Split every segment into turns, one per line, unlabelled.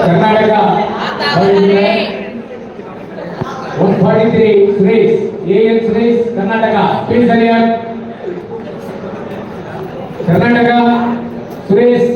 Karnataka one forty three Suresh A N Suresh Karnataka please ಹರಿಯರ್ Karnataka Suresh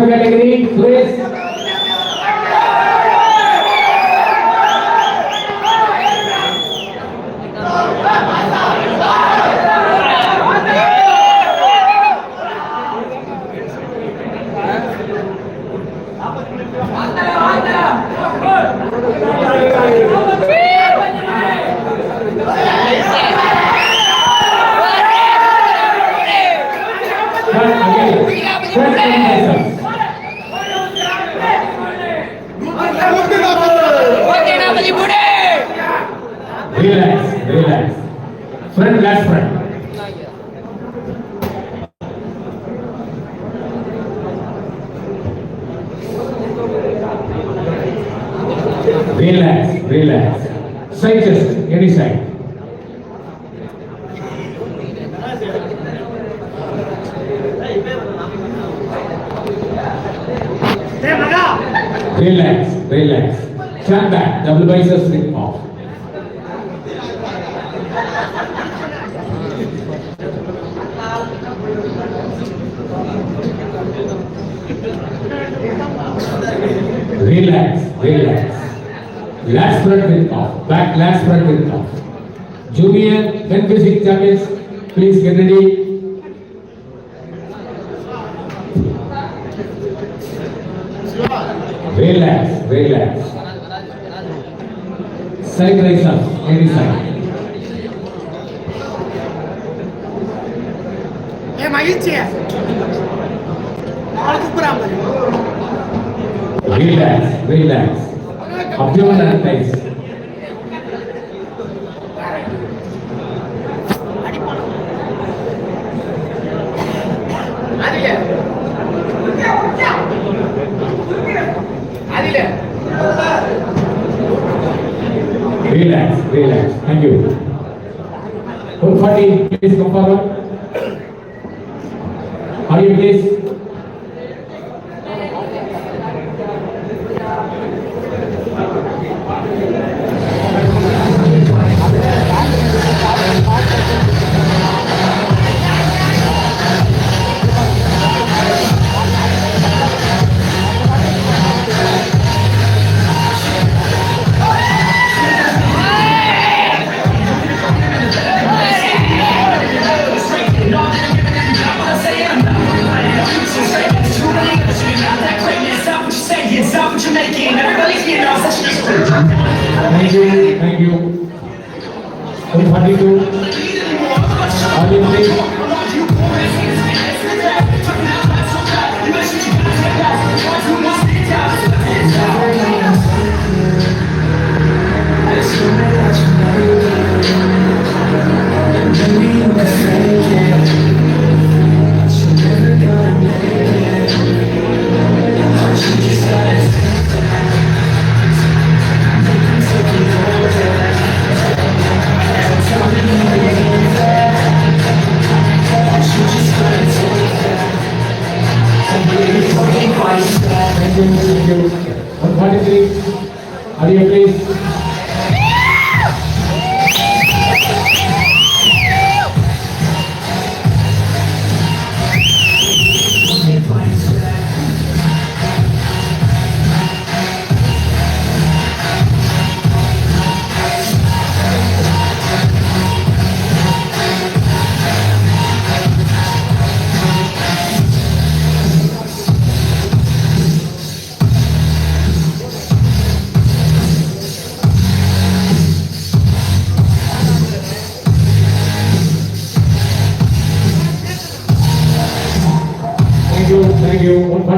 third category, please. Yeah. Relax relax friend last friend Relax, relax. Side chest, any side. Relax, relax. Stand back, double biceps slip off. relax, relax. Lat spread with cough. Back lat spread with cough. Junior, confusing jackets. Please get ready. Relax, relax. Side raise up, any side.
Yeah, my chair.
All the problem. Relax, relax.
அதில அதில
Relax, relax. Thank you. 140, please come forward. Are you please? Thank you.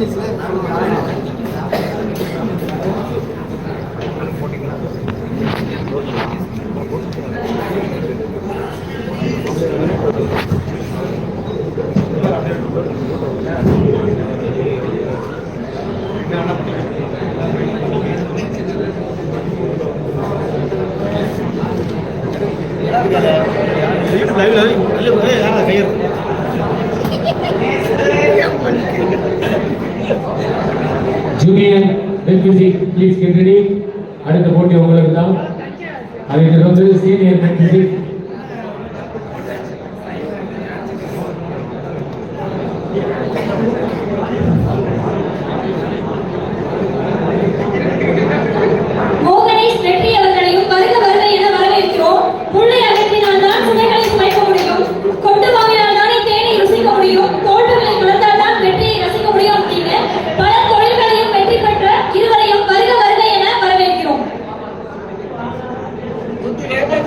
ですね。junior well music please get அடுத்த போட்டி உங்களுக்கு தான் அதை தொடர்ந்து
senior well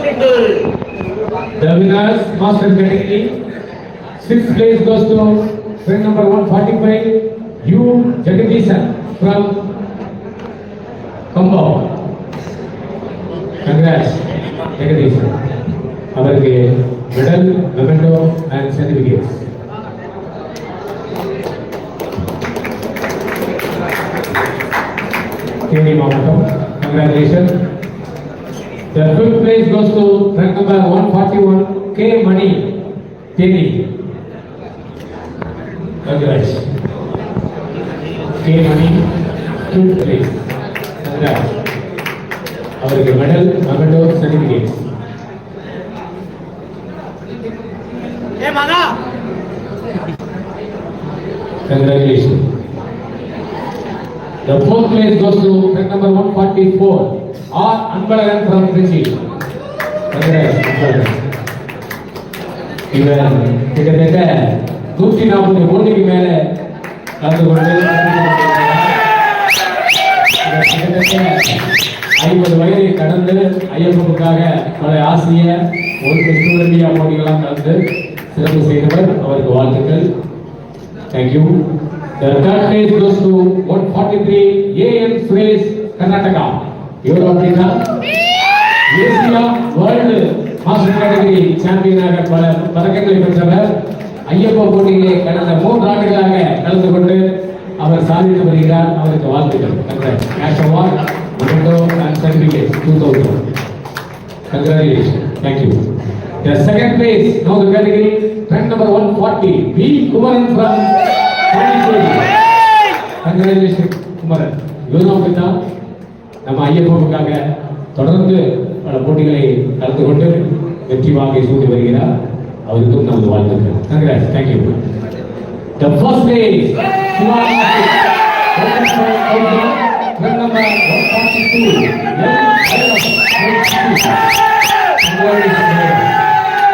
The winners, master category. Sixth place goes to friend number 145, U Jagadeesan from Kambao. Congrats, Jagadeesan. அவருக்கு medal memento and certificates Theni மாவட்டம் congratulation The fifth place goes to rank number 141, K Mani, Teni. Congrats. K Mani, fifth place. Congrats. அவருக்கு medal memento certificate Congratulations. The fourth place goes to rank number 144, R Anbazhagan from Trichy இவர் கிட்டத்தட்ட நூற்றி நாற்பது கோடிக்கு மேல கலந்து கொண்டு ஐம்பது வயதை கடந்து ஐயப்பனுக்காக பல ஆசிய ஒரு டூர் இந்தியா போட்டிகளாம் கலந்து சிறப்பு செய்தவர் அவருக்கு வாழ்த்துக்கள் thank you. The third place goes to 143 AM Suresh, Karnataka. இவர் அப்படின்னா ஏசியா வேர்ல்டு மாஸ்டர் கேட்டகரி சாம்பியனாக பல பதக்கங்களை பெற்றவர் ஐயப்ப போட்டியிலே கடந்த மூன்று ஆண்டுகளாக கலந்து கொண்டு அவர் சாதித்து வருகிறார் அவருக்கு வாழ்த்துக்கள் cash award memento and certificate two thousand. Thank you. The second place, now the category, rank number 140, B. Kumaran from Pondicherry. Congratulations, Kumaran. இவரும் அப்படித்தான் நம்ம ஐயப்பனுக்காக தொடர்ந்து பல போட்டிகளை கலந்து கொண்டு வெற்றி வாங்கி சூட்டி வருகிறார் அவருக்கும் நமது வாழ்த்துக்கள் congrats thank you The first place, Shivan Rank number 142,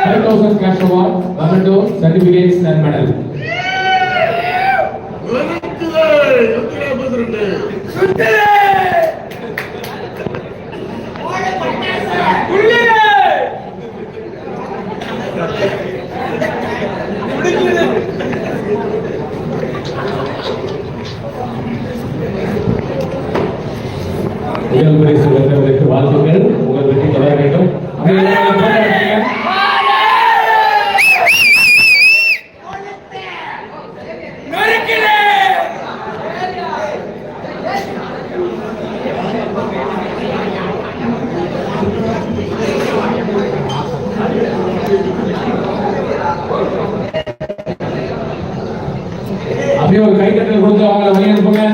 Five thousand cash award, memento, certificates and medal. முதல் பரிசு பெற்றவர்களுக்கு வாழ்த்துக்கள் உங்கள் வெற்றி தொடர வேண்டும் அப்படியே ஒரு கைத்தட்டல் கொடுத்து அவங்களை வழி அனுப்புங்க